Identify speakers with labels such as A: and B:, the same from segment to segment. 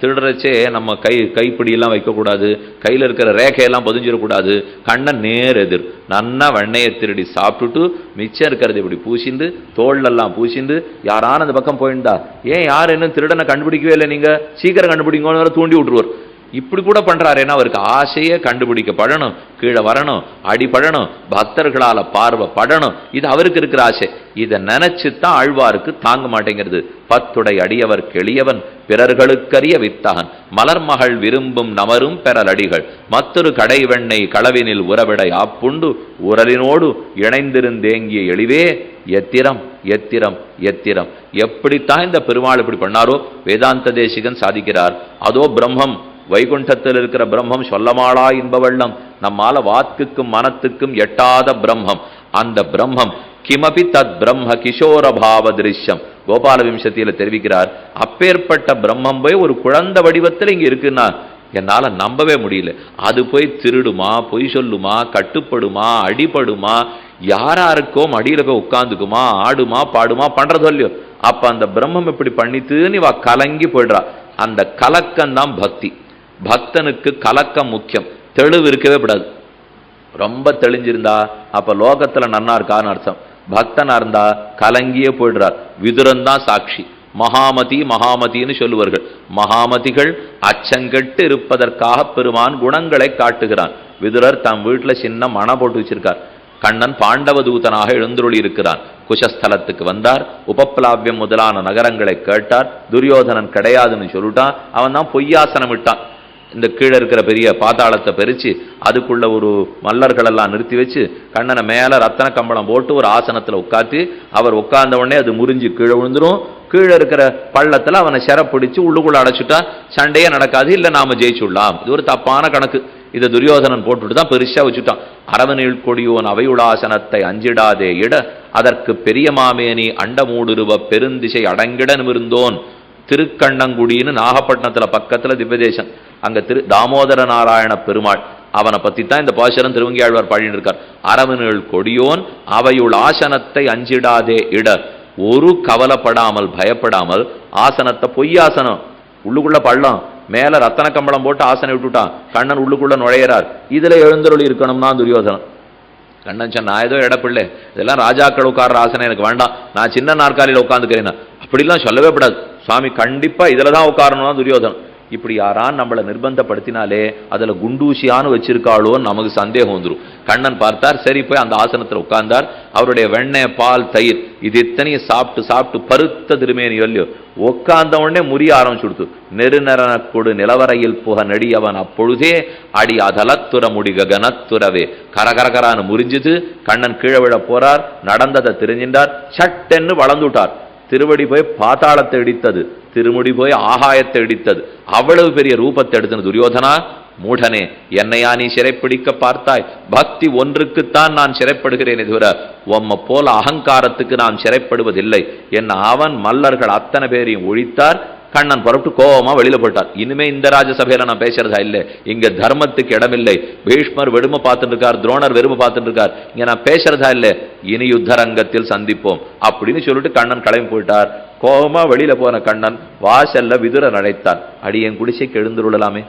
A: திருடுறச்சே நம்ம கை கைப்பிடியெல்லாம் வைக்கக்கூடாது. கையில் இருக்கிற ரேகையெல்லாம் பதிஞ்சிடக்கூடாது. கண்ணை நேர் எதிர். நன்னா வெண்ணையை திருடி சாப்பிட்டுட்டு மிச்சம் இருக்கிறது இப்படி பூசிண்டு தோல்லெல்லாம் பூசிண்டு யாரான அந்த பக்கம் போயிருந்தா ஏன் யார் இன்னும் திருடனை கண்டுபிடிக்கவே இல்லை நீங்கள் சீக்கிரம் கண்டுபிடிங்கன்னு தூண்டி விட்டுருவார். இப்படி கூட பண்றாரு. ஏன்னா அவருக்கு ஆசையே கண்டுபிடிக்கப்படணும். கீழே வரணும். அடிபடணும். பக்தர்களால பார்வை படணும் இது அவருக்கு இருக்கிற ஆசை. இதை நினைச்சு தான் ஆழ்வாருக்கு தாங்க மாட்டேங்கிறது. பத்துடை அடியவர் கெளியவன் பிறர்களுக்கரிய வித்தகன். மலர்மகள் விரும்பும் நமரும் பெறலடிகள். மற்றொரு கடை வெண்ணெய் களவினில் உறவிடை ஆப்புண்டு உரலினோடு இணைந்திருந்தேங்கிய எளிவே எத்திரம் எத்திரம் எத்திரம். எப்படித்தான் இந்த பெருமாள் இப்படி பண்ணாரோ வேதாந்த தேசிகன் சாதிக்கிறார். அதோ பிரம்மம் வைகுண்டத்தில் இருக்கிற பிரம்மம் சொல்லமாளா இன்ப வெள்ளம். நம்மால வாக்குக்கும் மனத்துக்கும் எட்டாத பிரம்மம். அந்த பிரம்மம் கிமபி தத் பிரம்ம கிஷோரபாவ திருஷ்யம். கோபால விம்சத்தியில தெரிவிக்கிறார் அப்பேற்பட்ட பிரம்மம் போய் ஒரு குழந்தை வடிவத்தில் இங்க இருக்குன்னா என்னால நம்பவே முடியல. அது போய் திருடுமா பொய் சொல்லுமா கட்டுப்படுமா அடிபடுமா யாராருக்கோ மடியில போய் உட்காந்துக்குமா ஆடுமா பாடுமா பண்றதோ இல்லையோ. அப்ப அந்த பிரம்மம் இப்படி பண்ணித்துன்னு இவ கலங்கி போயிடுறா. அந்த கலக்கம் தான் பக்தி. பக்தனுக்கு கலக்கம் முக்கியம். தெளிவு இருக்கவே கூடாது. ரொம்ப தெளிஞ்சிருந்தா அப்ப லோகத்துல நன்னா இருக்கான்னு அர்த்தம். பக்தனா இருந்தா கலங்கியே போயிடுறார். விதுரன் தான் சாட்சி. மகாமதி மகாமதின்னு சொல்லுவார்கள். மகாமதிகள் அச்சங்கெட்டு இருப்பதற்காக பெருமான் குணங்களை காட்டுகிறான். விதுரர் தம் வீட்டுல சின்ன மன போட்டு வச்சிருக்கார். கண்ணன் பாண்டவ தூதனாக எழுந்துருளி இருக்கிறான். குஷஸ்தலத்துக்கு வந்தார். உபப்ளாவியம் முதலான நகரங்களை கேட்டார். துரியோதனன் கிடையாதுன்னு சொல்லிட்டான். அவன் தான் பொய்யாசனம் விட்டான் இந்த கீழே இருக்கிற பெரிய பாதாளத்தை பறித்து அதுக்குள்ள ஒரு மல்லர்கள் எல்லாம் நிறுத்தி வச்சு கண்ணனை மேலே ரத்தன கம்பளம் போட்டு ஒரு ஆசனத்தில் உட்காத்தி அவர் உட்கார்ந்த உடனே அது முறிஞ்சு கீழே விழுந்துரும். கீழே இருக்கிற பள்ளத்தில் அவனை சிற பிடிச்சு உள்ளுக்குள்ளே அடைச்சுட்டா சண்டையே நடக்காது இல்லை நாம ஜெயிச்சுடலாம். இது ஒரு தப்பான கணக்கு. இதை துரியோதனன் போட்டுட்டு தான் பெருசாக வச்சுட்டான். அரவனில் கொடியோன் அவையுளாசனத்தை அஞ்சிடாதே இட அதற்கு பெரிய மாமேனி அண்டமூடுருவ பெருந்திசை அடங்கிட நிமிர்ந்தோன். திருக்கண்ணங்குடின்னு நாகப்பட்டினத்தில் பக்கத்தில் திவ்யதேசன். அங்கே திரு தாமோதர நாராயண பெருமாள். அவனை பற்றி தான் இந்த பாசுரம் திருவங்கியாழ்வார் பாடினிருக்கார் இருக்கார் கொடியோன் அவையுள் ஆசனத்தை அஞ்சிடாதே இட. ஒரு கவலைப்படாமல் பயப்படாமல் ஆசனத்தை பொய்யாசனம் உள்ளுக்குள்ள பள்ளம். மேல ரத்தன கம்பளம் போட்டு ஆசனை விட்டுட்டான். கண்ணன் உள்ளுக்குள்ள நுழையிறார். இதுல எழுந்தருளி இருக்கணும்னா துரியோதனன் கண்ணன் சொன்ன நான் ஏதோ இடப்பிள்ளை இதெல்லாம் ராஜாக்கள் உட்கார்ற ஆசனம் எனக்கு வேண்டாம். நான் சின்ன நாற்காலியில் உட்காந்துக்கிறேன் அப்படிலாம் சொல்லவே கூடாது. சுவாமி கண்டிப்பா இதில் தான் உட்காரணும்னா துரியோதனம். இப்படி யாரான் நம்மளை நிர்பந்தப்படுத்தினாலே அதுல குண்டூசியான்னு வச்சிருக்காளோன்னு நமக்கு சந்தேகம் வந்துடும் கண்ணன் பார்த்தார் சரி போய் அந்த ஆசனத்தில் உட்கார்ந்தார். அவருடைய வெண்ணெய் பால் தயிர் இது இத்தனையும் சாப்பிட்டு சாப்பிட்டு பருத்த திருமேனி இல்லையோ உட்கார்ந்த உடனே முறிய ஆரம்பிச்சுடுத்து நெருநரன கொடு நிலவரையில் புக நெடியவன் அப்பொழுதே அடி அதலத்துற முடிக கனத்துறவே கரகரகரான்னு முறிஞ்சுது. கண்ணன் கீழே விழ போறார் நடந்ததை தெரிஞ்சின்றார். சட்டென்னு வளர்ந்துட்டார் திருவடி போய் பாதாளத்தை இடித்தது. திருமுடி போய் ஆகாயத்தை இடித்தது. அவ்வளவு பெரிய ரூபத்தை எடுத்தன துரியோதனா மூடனே என்னையா நீ சிறைப்பிடிக்க பார்த்தாய்? பக்தி ஒன்றுக்குத்தான் நான் சிறைப்படுகிறேனே தவிர உம்ம போல அகங்காரத்துக்கு நான் சிறைப்படுவதில்லை. என் அவன் மல்லர்கள் அத்தனை பேரையும் ஒழித்தார். கண்ணன் புறப்பட்டு கோபமா வெளியில போட்டார் இனிமே இந்த ராஜசபையில நான் பேசுறதா இல்லை. இங்க தர்மத்துக்கு இடமில்லை. பீஷ்மர் வெறுமை பார்த்துட்டு இருக்கார் துரோணர் வெறுமை பார்த்துட்டு இருக்கார். இங்க நான் பேசுறதா இல்லை. இனி யுத்த ரங்கத்தில் சந்திப்போம் அப்படின்னு சொல்லிட்டு கண்ணன் கிளம்பி போயிட்டார். கோபமா வெளியில போன கண்ணன் வாசல்ல விதுரன் அடி அடியன் குடிசைக்கு எழுந்துருளலாமே.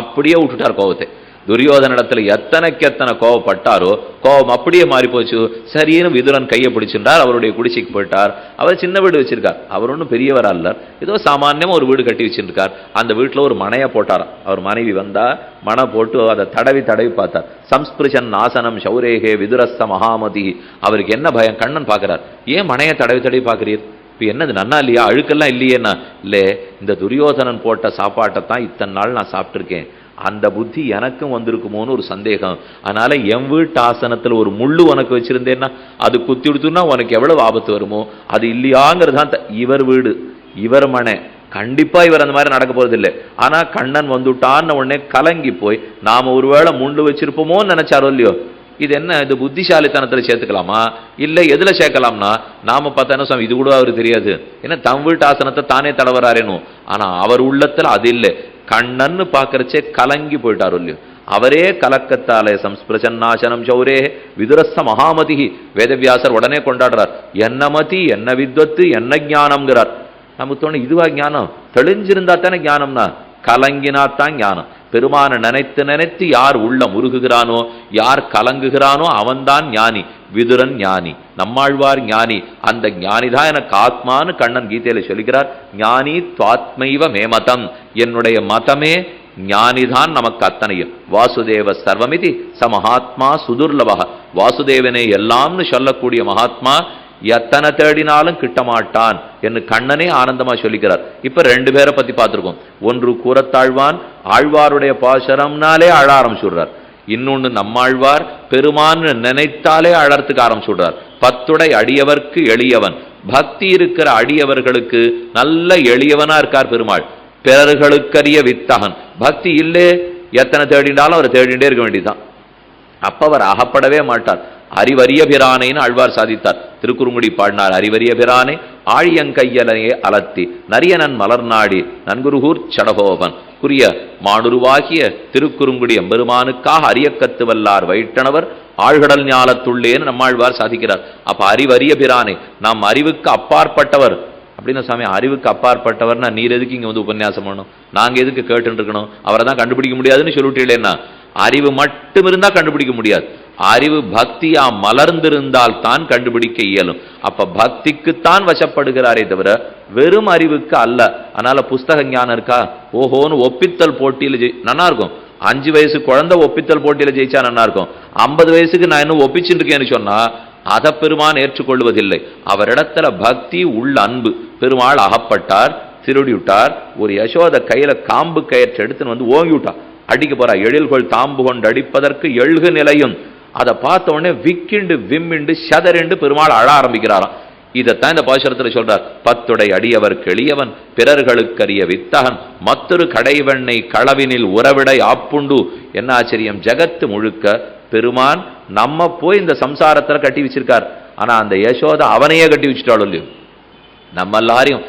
A: அப்படியே விட்டுட்டார் கோபத்தை துரியோதனிடத்துல எத்தனைக்கு எத்தனை கோவப்பட்டாரோ கோபம் அப்படியே மாறி போச்சு. சரின்னு விதுரன் கையை பிடிச்சிருந்தார் அவருடைய குடிசைக்கு போயிட்டார். அவர் சின்ன வீடு வச்சிருக்கார். அவர் ஒன்றும் பெரியவர் அல்ல ஏதோ சாமானியமாக ஒரு வீடு கட்டி வச்சிருக்கார். அந்த வீட்டுல ஒரு மனையை போட்டாராம். அவர் மனைவி வந்தா மனை போட்டு அதை தடவி தடவி பார்த்தார். சம்ஸ்பிருஷன் நாசனம் சௌரேகே விதுரஸ்த மகாமதி. அவருக்கு என்ன பயம்? கண்ணன் பார்க்கிறார். ஏன் மனையை தடவி தடவி பார்க்கிறீர்? இப்போ என்னது நன்னா இல்லையா? அழுக்கெல்லாம் இல்லையேண்ணா இல்லை இந்த துரியோதனன் போட்ட சாப்பாட்டை தான் இத்தனை நாள் நான் சாப்பிட்ருக்கேன் அந்த புத்தி எனக்கும் வந்திருக்குமோன்னு ஒரு சந்தேகம். அதனால என் வீட்டு ஆசனத்தில் ஒரு முள்ளு உனக்கு வச்சிருந்தேன்னா அது குத்தி விடுத்துன்னா உனக்கு எவ்வளவு ஆபத்து வருமோ? அது இல்லையாங்கிறது தான் த- இவர் வீடு இவர் மனை. கண்டிப்பாக இவர் அந்த மாதிரி நடக்க போகிறது இல்லை. ஆனால் கண்ணன் வந்துட்டான்னு உடனே கலங்கி போய் நாம் ஒருவேளை முள்ளு வச்சிருப்போமோன்னு நினைச்சாரோ இல்லையோ? இது என்ன இது புத்திசாலித்தனத்தில் சேர்த்துக்கலாமா? இல்லை எதில் சேர்க்கலாம்னா நாம் பார்த்தா சுவாமி இது கூட அவருக்கு தெரியாது. ஏன்னா தம் வீட்டு ஆசனத்தை தானே தடவராரேனும் ஆனால் அவர் உள்ளத்தில் அது இல்லை. கண்ணன்னு பாக்குறச்சே கலங்கி போயிட்டாரு இல்லையோ அவரே கலக்கத்தாலே சம்ஸ்பிரசன்னாசனம் சௌரே விதுரஸ்த மகாமதி வேதவியாசர் உடனே கொண்டாடுறார். என்ன மதி என்ன வித்வத்து என்ன ஞானம்ங்கிறார். நமக்கு தோணும் இதுவா ஞானம்? தெளிஞ்சிருந்தா தானே ஞானம்னா? கலங்கினாத்தான் ஞானம். பெருமான நினைத்து நினைத்து யார் உள்ள முருகுகிறானோ யார் கலங்குகிறானோ அவன்தான் ஞானி விதுரன் ஞானி நம்மாழ்வார் ஞானி. அந்த ஞானி தான் எனக்கு ஆத்மான்னு கண்ணன் கீதையில சொல்லுகிறார் ஞானி துவாத்மைவ மேமதம். என்னுடைய மதமே ஞானிதான் நமக்கு அத்தனையும். வாசுதேவ சர்வமிதி ச மகாத்மா சுதுர்லபக. வாசுதேவனே எல்லாம்னு சொல்லக்கூடிய மகாத்மா எத்தனை தேடினாலும் கிட்டமாட்டான் என்று கண்ணனே ஆனந்தமா சொல்லிக்கிறார். இப்ப ரெண்டு பேரை பத்தி பார்த்திருக்கோம். ஒன்று கூறத்தாழ்வான் ஆழ்வாருடைய பாசரம்னாலே அழ ஆரம்பிச்சுடுறார். இன்னொன்னு நம்மாழ்வார் பெருமான்னு நினைத்தாலே அழறத்துக்கு ஆரம்பிச்சுடுறார். பத்துடை அடியவர்க்கு எளியவன். பக்தி இருக்கிற அடியவர்களுக்கு நல்ல எளியவனா இருக்கார் பெருமாள். பிறர்களுக்கரிய வித்தகன். பக்தி இல்லே எத்தனை தேடினாலும் அவர் தேடிண்டே இருக்க வேண்டியதுதான். அப்ப அவர் அகப்படவே மாட்டார். அறிவரிய பிரானைன்னு ஆழ்வார் சாதித்தார். திருக்குறுங்குடி பாடினார் அறிவரிய பிரானை ஆழியங்கையலையே அலத்தி நரியனன் மலர்நாடி நன்குருகூர் சடகோபன் குறிய மானுருவாகிய திருக்குறுங்குடி எம்பெருமானுக்காக அரியக்கத்து வல்லார் வைட்டணவர் ஆழ்கடல் ஞாலத்துள்ளேன்னு நம்மாழ்வார் சாதிக்கிறார். அப்ப அறிவரிய பிரானை நாம் அறிவுக்கு அப்பாற்பட்டவர். அப்படின்னு சாமி அறிவுக்கு அப்பாற்பட்டவர்னா நீர் எதுக்கு இங்க வந்து உபன்யாசம் பண்ணணும்? நாங்க எதுக்கு கேட்டுன்னு இருக்கணும்? அவரை தான் கண்டுபிடிக்க முடியாதுன்னு சொல்லிட்டீங்களேன்னா அறிவு மட்டும் இருந்தா கண்டுபிடிக்க முடியாது. அறிவு பக்தியா மலர்ந்திருந்தால் தான் கண்டுபிடிக்க இயலும். அப்ப பக்திக்குத்தான் வசப்படுகிறாரே தவிர வெறும் அறிவுக்கு அல்ல. அதனால புஸ்தக ஞானம் இருக்கா? ஓஹோன்னு ஒப்பித்தல் போட்டியில ஜெயி நல்லா இருக்கும். அஞ்சு வயசு குழந்தை ஒப்பித்தல் போட்டியில ஜெயிச்சா நல்லா இருக்கும். ஐம்பது வயசுக்கு நான் இன்னும் ஒப்பிச்சுட்டு இருக்கேன்னு சொன்னா அதை பெருமான் ஏற்றுக்கொள்வதில்லை. அவரிடத்துல பக்தி உள்ள அன்பு. பெருமாள் அகப்பட்டார் திருடி விட்டார் ஒரு யசோத கையில காம்பு கயிற்று எடுத்துன்னு வந்து ஓங்கி விட்டார் அடிக்க போறா எழில்கொள் தாம்பு கொண்டு அடிப்பதற்கு எழுகு நிலையும். அதை பார்த்த உடனே விக்கிண்டு விம்மிண்டு சதரெண்டு பெருமாள் அழ ஆரம்பிக்கிறாராம். இதைத்தான் இந்த பாசுரத்தில் சொல்றார். பத்துடை அடியவர் கெளியவன் பிறர்களுக்கரிய வித்தகன் மற்றொரு கடைவெண்ணை களவினில் உறவிடை ஆப்புண்டு. என்ன ஆச்சரியம்? ஜகத்து முழுக்க பெருமான் நம்ம போய் இந்த சம்சாரத்தில் கட்டி வச்சிருக்கார். ஆனால் அந்த யசோதா அவனையே கட்டி வச்சுட்டாலும் இல்லையோ? நம்ம எல்லாரையும்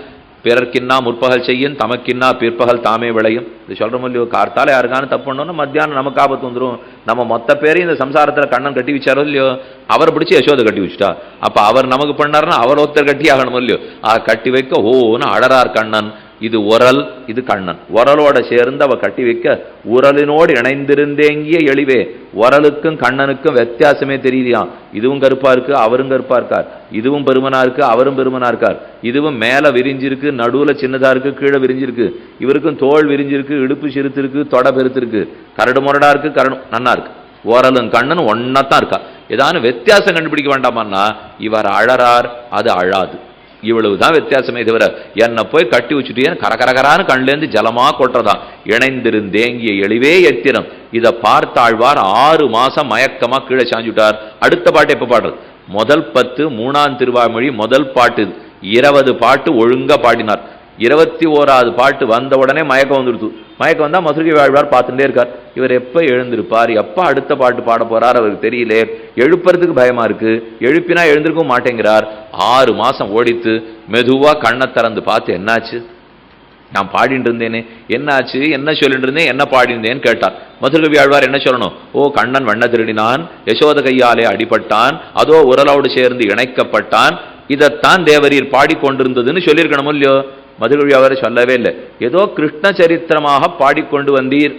A: பிறர்க்கின்னா முற்பகல் செய்யும் தமக்கின்னா பிற்பகல் தாமே விளையும். இது சொல்கிறோம் இல்லையோ? கார்த்தால யாருக்கான தப்பு பண்ணோம்னா மத்தியானம் நமக்கு ஆபத்து வந்துரும். நம்ம மொத்த பேரையும் இந்த சம்சாரத்தில் கண்ணன் கட்டி வச்சாரோ இல்லையோ? அவர் பிடிச்சி யசோதை கட்டி வச்சுட்டா. அப்போ அவர் நமக்கு பண்ணாருன்னா அவர் ஒருத்தர் கட்டி ஆகணும் இல்லையோ? ஆ கட்டி வைக்க ஓன்னு அழறார் கண்ணன். இது உரல் இது கண்ணன். உரலோட சேர்ந்து அவ கட்டி வைக்க உரலினோடு இணைந்திருந்தேங்கிய எளிவே உரலுக்கும் கண்ணனுக்கும் வித்தியாசமே தெரியுதாம் இதுவும் கருப்பா இருக்கு அவரும் கருப்பா இருக்கார். இதுவும் பெருமனா இருக்கு அவரும் பெருமனா இருக்கார். இதுவும் மேல விரிஞ்சிருக்கு நடுவுல சின்னதா இருக்கு கீழே விரிஞ்சிருக்கு. இவருக்கும் தோல் விரிஞ்சிருக்கு இடுப்பு சிறுத்திருக்கு தொட பெருத்திருக்கு. கரடு முரடா இருக்கு கரடு நன்னா இருக்கு. ஓரலும் கண்ணன் தான் இருக்கா. ஏதாவது வித்தியாசம் கண்டுபிடிக்க வேண்டாமான்னா இவர் அழறார் அது அழாது. இவ்வளவுதான் வித்தியாசமே தவிர என்னை போய் கட்டி வச்சுட்டேன் கரகரகரான்னு கண்லேருந்து ஜலமா கொட்டுறதான். இணைந்திருந்தேங்கிய எளிவே எத்திரம். இதை பார்த்தாழ்வார் ஆறு மாசம் மயக்கமா கீழே சாஞ்சுட்டார். அடுத்த பாட்டு எப்ப பாடுறது? முதல் பத்து மூணாம் திருவாமொழி முதல் பாட்டு. இருபது பாட்டு ஒழுங்கா பாடினார். இருபத்தி ஓராவது பாட்டு வந்த உடனே மயக்கம் வந்துடுது. மயக்கம் வந்தால் மதுரை வாழ்வார் பார்த்துட்டே இருக்கார். இவர் எப்போ எழுந்திருப்பார்? எப்போ அடுத்த பாட்டு பாட போகிறார் அவருக்கு தெரியல. எழுப்புறதுக்கு பயமாக இருக்குது எழுப்பினா எழுந்திருக்கவும் மாட்டேங்கிறார். ஆறு மாதம் ஓடித்து மெதுவாக கண்ணை திறந்து பார்த்து என்னாச்சு? நான் பாடிட்டு இருந்தேனே. என்னாச்சு? என்ன சொல்லிட்டு இருந்தேன்? என்ன பாடியிருந்தேன்னு கேட்டார். மதுரகவி ஆழ்வார் என்ன சொல்லணும்? ஓ கண்ணன் வண்ண திருடினான். யசோத கையாலே அடிபட்டான். அதோ உரலோடு சேர்ந்து இணைக்கப்பட்டான். இதைத்தான் தேவரீர் பாடிக்கொண்டிருந்ததுன்னு சொல்லியிருக்கணும் இல்லையோ? மதுரகவி அவரை சொல்லவே இல்லை. ஏதோ கிருஷ்ண சரித்திரமாக பாடிக்கொண்டு வந்தீர்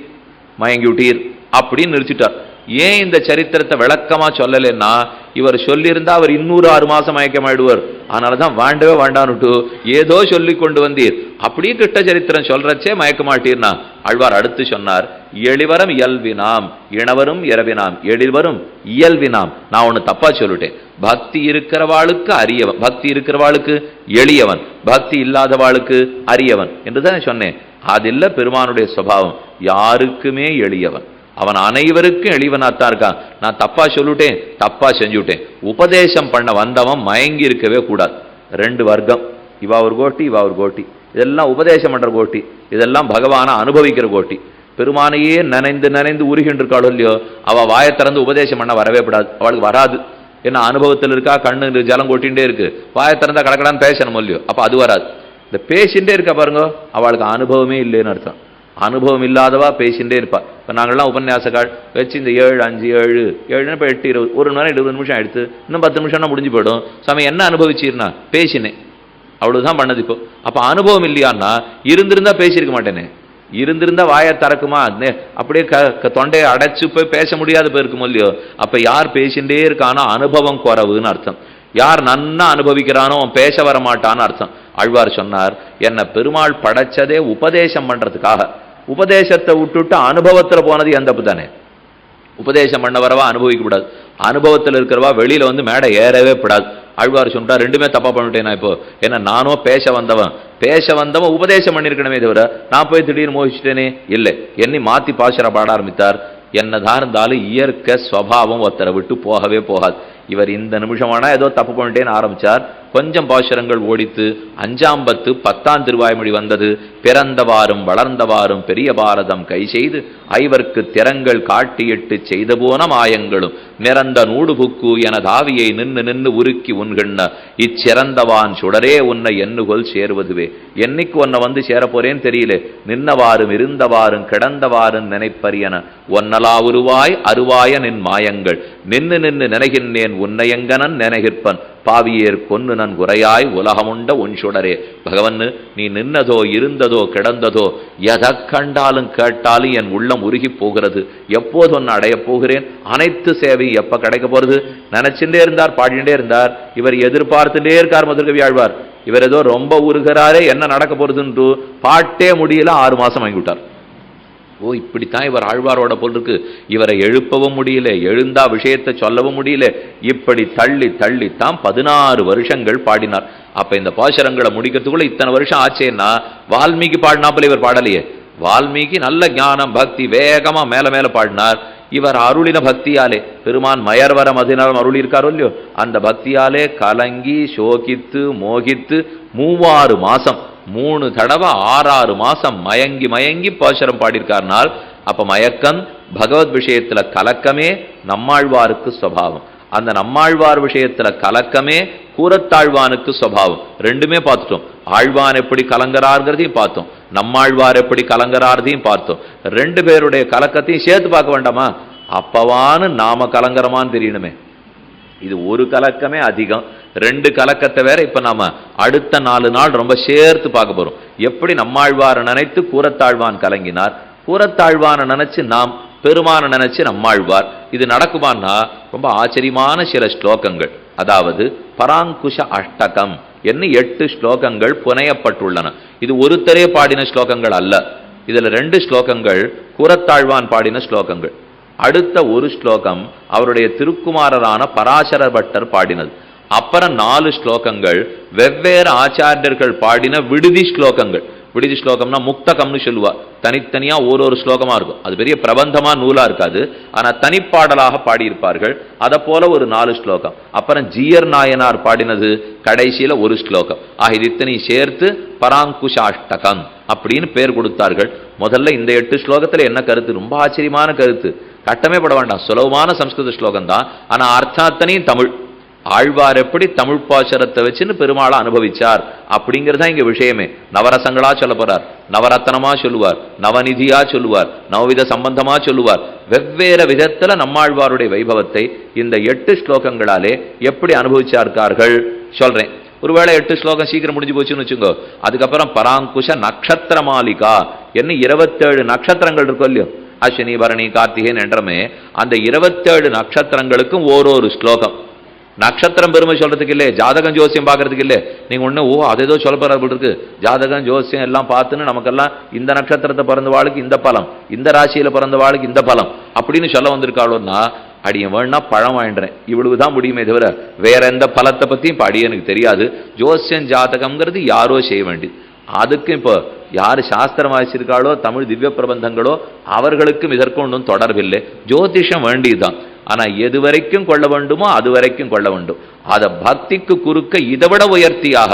A: மயங்கி விட்டீர் அப்படின்னு நிறுத்திட்டார். ஏன் இந்த சரித்திரத்தை விளக்கமாக சொல்லலைன்னா இவர் சொல்லியிருந்தா அவர் இன்னொரு ஆறு மாதம் மயக்கமாயிடுவார். அதனாலதான் வாண்டவே வேண்டான்னுட்டு ஏதோ சொல்லி கொண்டு வந்தீர். அப்படியே கிட்ட சரித்திரம் சொல்றச்சே மயக்க மாட்டீர்னா ஆழ்வார் அடுத்து சொன்னார் எளிவரம் இயல்வினாம் இணவரும் இரவினாம் எளிவரும் இயல்வினாம் நான் ஒண்ணு தப்பா சொல்லிட்டேன். பக்தி இருக்கிறவாளுக்கு அரியவன். பக்தி இருக்கிறவாளுக்கு எளியவன். பக்தி இல்லாதவாளுக்கு அரியவன். என்றுதான் சொன்னேன். அதில் பெருமானுடைய சுபாவம். யாருக்குமே எளியவன். அவன் அனைவருக்கும் எளிவனாத்தான் இருக்கான் நான் தப்பா சொல்லிட்டேன் தப்பா செஞ்சுட்டேன். உபதேசம் பண்ண வந்தவன் மயங்கி இருக்கவே கூடாது. ரெண்டு வர்க்கம். இவா ஒரு கோட்டி இவா ஒரு கோட்டி. இதெல்லாம் உபதேசம் பண்ற கோட்டி. இதெல்லாம் பகவானை அனுபவிக்கிற கோட்டி. பெருமானையே நனைந்து நனைந்து உருகின்றிருக்காளோ இல்லையோ அவ வாயை திறந்து உபதேசம் பண்ண வரவே கூடாது. அவளுக்கு வராது. ஏன்னா அனுபவத்தில் இருக்கா? கண்ணு ஜலம் கொட்டிகிட்டே இருக்கு. வாயை திறந்தா கடக்கடான்னு பேசணும் இல்லையோ? அப்ப அது வராது. இந்த பேசிகிட்டே இருக்கா பாருங்க அவளுக்கு அனுபவமே இல்லைன்னு அர்த்தம். அனுபவம் இல்லாதவா பேசிகிட்டே இருப்பா. இப்போ நாங்கள்லாம் உபன்யாசக்கால் வச்சு இந்த ஏழு அஞ்சு ஏழு ஏழுன்னு இப்போ எட்டு இருபது ஒரு நேரம் இருபது நிமிஷம் எடுத்து இன்னும் பத்து நிமிஷம்னா முடிஞ்சு போயிடும். சாமி என்ன அனுபவிச்சீர்னா? பேசினேன் அவ்வளோதான் பண்ணது இப்போ. அப்போ அனுபவம் இல்லையான்னா இருந்திருந்தா பேசியிருக்க மாட்டேனே. இருந்திருந்தா வாயை திறக்குமா? அப்படியே க க- தொண்டையை அடைச்சு போய் பேச முடியாத போயிருக்குமோ இல்லையோ? அப்போ யார் பேசிகிட்டே இருக்கானோ அனுபவம் குறவுன்னு அர்த்தம். யார் நன்னா அனுபவிக்கிறானோ அவன் பேச வர மாட்டான்னு அர்த்தம். ஆழ்வார் சொன்னார் என்னை பெருமாள் படைச்சதே உபதேசம் பண்ணுறதுக்காக உபதேசத்தை விட்டுட்டு அனுபவத்தில் போனது எந்த தப்பு தானே? உபதேசம் பண்ணவரவா அனுபவிக்கக்கூடாது அனுபவத்தில் இருக்கிறவா வெளியில வந்து மேடை ஏறவே கூடாது. ஆழ்வார் சொல்றா ரெண்டுமே தப்பா பண்ணிட்டேன் நான் இப்போ? ஏன்னா நானும் பேச வந்தவன். பேச வந்தவன் உபதேசம் பண்ணியிருக்கணுமே தவிர நான் போய் திடீர்னு மோகிச்சிட்டேனே? இல்லை. என்னை மாத்தி பாசுர பாட ஆரம்பித்தார். என்னதான் இருந்தாலும் இயற்கை ஸ்வபாவம் ஒருத்தரை விட்டு போகவே போகாது. இவர் இந்த நிமிஷமானா ஏதோ தப்பு பண்ணிட்டேன்னு ஆரம்பிச்சார். கொஞ்சம் பாசுரங்கள் ஓடித்து அஞ்சாம் பத்து பத்தாம் திருவாய்மொழி வந்தது. பிறந்தவாறும் வளர்ந்தவாறும் பெரிய பாரதம் கை செய்து ஐவர்க்கு திறங்கள் காட்டியிட்டு செய்த போன மாயங்களும். நிறந்த நூடுபுக்கு என தாவியை நின்னு நின்னு உருக்கி உண்கின்ற இச்சிறந்தவான் சுடரே உன்னை எண்ணுகொல் சேருவதுவே. என்னைக்கு உன்னை வந்து சேரப் போறேன்னு தெரியல நின்னவாறும் இருந்தவாறும் கிடந்தவாறும் நினைப்பரியன ஒன்னலா உருவாய் அருவாய நின் மாயங்கள். நின்னு நின்னு நினைகின்றேன் உன்னையங்கனன் நினைகிற்பன். பாவியேர் கொன்னு நன் உரையாய் உலகமுண்ட உன் சுடரே. நீ நின்னதோ இருந்ததோ கிடந்ததோ எதை கண்டாலும் கேட்டாலும் என் உள்ளம் உருகி போகிறது. எப்போது ஒன்று அடையப் போகிறேன்? அனைத்து சேவை எப்ப கிடைக்க போறது? நினச்சிட்டே இருந்தார் பாடிண்டே இருந்தார். இவர் எதிர்பார்த்துட்டே இருக்கார் மதுரகவி ஆழ்வார். இவர் ஏதோ ரொம்ப உருகிறாரே என்ன நடக்க போகிறதுன்ட்டு பாட்டே முடியல ஆறு மாசம் வாங்கி விட்டார் ஓ இப்படித்தான் இவர் ஆழ்வாரோட போல் இருக்கு. இவரை எழுப்பவும் முடியல எழுந்தா விஷயத்தை சொல்லவும் முடியல. இப்படி தள்ளி தள்ளித்தான் தான் பதினாறு வருஷங்கள் பாடினார். அப்ப இந்த பாசுரங்களை முடிக்கிறதுக்குள்ள இத்தனை வருஷம் ஆச்சேன்னா வால்மீகி பாடினாப்புல இவர் பாடலையே. வால்மீகி நல்ல ஞானம் பக்தி வேகமா மேல மேல பாடினார். இவர் அருளின பக்தியாலே பெருமான் மயர்வர மதினாலும் அருளி இருக்காரோ இல்லையோ? அந்த பக்தியாலே கலங்கி சோகித்து மோகித்து மூவாறு மாசம் மூணு தடவை ஆறாறு மாசம் மயங்கி மயங்கி பாசுரம் பாடியிருக்காருனால் அப்ப மயக்கம் பகவத் விஷயத்துல கலக்கமே நம்மாழ்வாருக்கு சுவாவம். அந்த நம்மாழ்வார் விஷயத்துல கலக்கமே கூரத்தாழ்வானுக்கு சுவாவம். ரெண்டுமே பார்த்துட்டோம். ஆழ்வான் எப்படி கலங்கறார்ங்கிறதையும் பார்த்தோம். நம்மாழ்வார் எப்படி கலங்கறார்தையும் பார்த்தோம். ரெண்டு பேருடைய கலக்கத்தையும் சேர்த்து பார்க்க வேண்டாமா? அப்பவான்னு நாம கலங்கரமான்னு தெரியணுமே. இது ஒரு கலக்கமே அதிகம். ரெண்டு கலக்கத்தை வேற இப்ப நாம அடுத்த நாலு நாள் ரொம்ப சேர்த்து பார்க்க போறோம். எப்படி நம்மாழ்வாரை நினைத்து கூரத்தாழ்வான் கலங்கினார்? கூறத்தாழ்வான நினைச்சு நாம் பெருமான நினைச்சு நம்மாழ்வார். இது நடக்குமான்னா ரொம்ப ஆச்சரியமான சில ஸ்லோகங்கள். அதாவது பராங்குஷ அஷ்டகம். என்ன எட்டு ஸ்லோகங்கள் புனையப்பட்டுள்ளன. இது ஒருத்தரே பாடின ஸ்லோகங்கள் அல்ல. இதுல ரெண்டு ஸ்லோகங்கள் கூரத்தாழ்வான் பாடின ஸ்லோகங்கள். அடுத்த ஒரு ஸ்லோகம் அவருடைய திருக்குமாரரான பராசர பட்டர் பாடினது. அப்புறம் நாலு ஸ்லோகங்கள். வெவ்வேறு ஆச்சாரியர்கள் பாடின விடுதி ஸ்லோகங்கள். விடுதி ஸ்லோகம்னா முக்தகம்னு சொல்லுவா. தனித்தனியா ஒரு ஒரு ஸ்லோகமா இருக்கும். அது பெரிய பிரபந்தமா நூலா இருக்காது. ஆனா தனிப்பாடலாக பாடியிருப்பார்கள். அதை போல ஒரு நாலு ஸ்லோகம். அப்புறம் ஜியர் நாயனார் பாடினது கடைசியில ஒரு ஸ்லோகம். ஆக இது இத்தனையும் சேர்த்து பராங்குஷாஷ்டகம் அப்படின்னு பேர் கொடுத்தார்கள். முதல்ல இந்த எட்டு ஸ்லோகத்துல என்ன கருத்து? ரொம்ப ஆச்சரியமான கருத்து. கட்டமே பட வேண்டாம். சுலபமான சம்ஸ்கிருத ஸ்லோகம் தான் ஆனா அர்த்தாத்தனையும் தமிழ். ஆழ்வார் எப்படி தமிழ் பாசுரத்தை வச்சுன்னு பெருமாளை அனுபவிச்சார்? அப்படிங்கிறதா இங்க விஷயமே. நவரசங்களா சொல்ல போறார். நவரத்னமா சொல்லுவார். நவநிதியா சொல்லுவார். நவவித சம்பந்தமா சொல்லுவார். வெவ்வேறு விதத்துல நம்மாழ்வாருடைய வைபவத்தை இந்த எட்டு ஸ்லோகங்களாலே எப்படி அனுபவிச்சார்கார்கள் சொல்றேன். ஒருவேளை எட்டு ஸ்லோகம் சீக்கிரம் முடிஞ்சு போச்சுன்னு வச்சுக்கோ. அதுக்கப்புறம் பராங்குஷ நட்சத்திர மாலிகா என்ன இருபத்தேழு நட்சத்திரங்கள் இருக்கும் இல்லையோ? அஸ்வினி பரணி கார்த்திகேன் என்றமே அந்த இருபத்தேழு நட்சத்திரங்களுக்கும் ஓரொரு ஸ்லோகம். நட்சத்திரம் பெருமை சொல்றதுக்கு இல்லையே ஜாதகம் ஜோசியம் பார்க்கறதுக்கு இல்லை நீங்கள் ஒன்று ஓ அது ஏதோ சொல்ல போறாரு இருக்கு. ஜாதகம் ஜோசியம் எல்லாம் பார்த்துன்னு நமக்கெல்லாம் இந்த நட்சத்திரத்தை பிறந்த வாழ்க்கு இந்த பலம் இந்த ராசியில் பிறந்த வாழ்க்கு இந்த பலம் அப்படின்னு சொல்ல வந்திருக்காளோன்னா அடியன் வேணா பழம் வாங்கிடுறேன். இவ்வளவு தான் முடியுமே தவிர வேற எந்த பலத்தை பற்றியும் இப்போ அடியனுக்கு தெரியாது. ஜோசியம் ஜாதகம்ங்கிறது யாரோ செய்ய வேண்டியது அதுக்கும் இப்போ யார் சாஸ்திரம் வாசிச்சிருக்காளோ தமிழ் திவ்ய பிரபந்தங்களோ அவர்களுக்கும் இதற்கும் ஒன்றும் தொடர்பில்லை. ஜோதிஷம் வேண்டியதுதான். ஆனா எது வரைக்கும் கொள்ள வேண்டுமோ அது வரைக்கும் கொள்ள வேண்டும். அதை பக்திக்கு குறுக்க இதை விட உயர்த்தியாக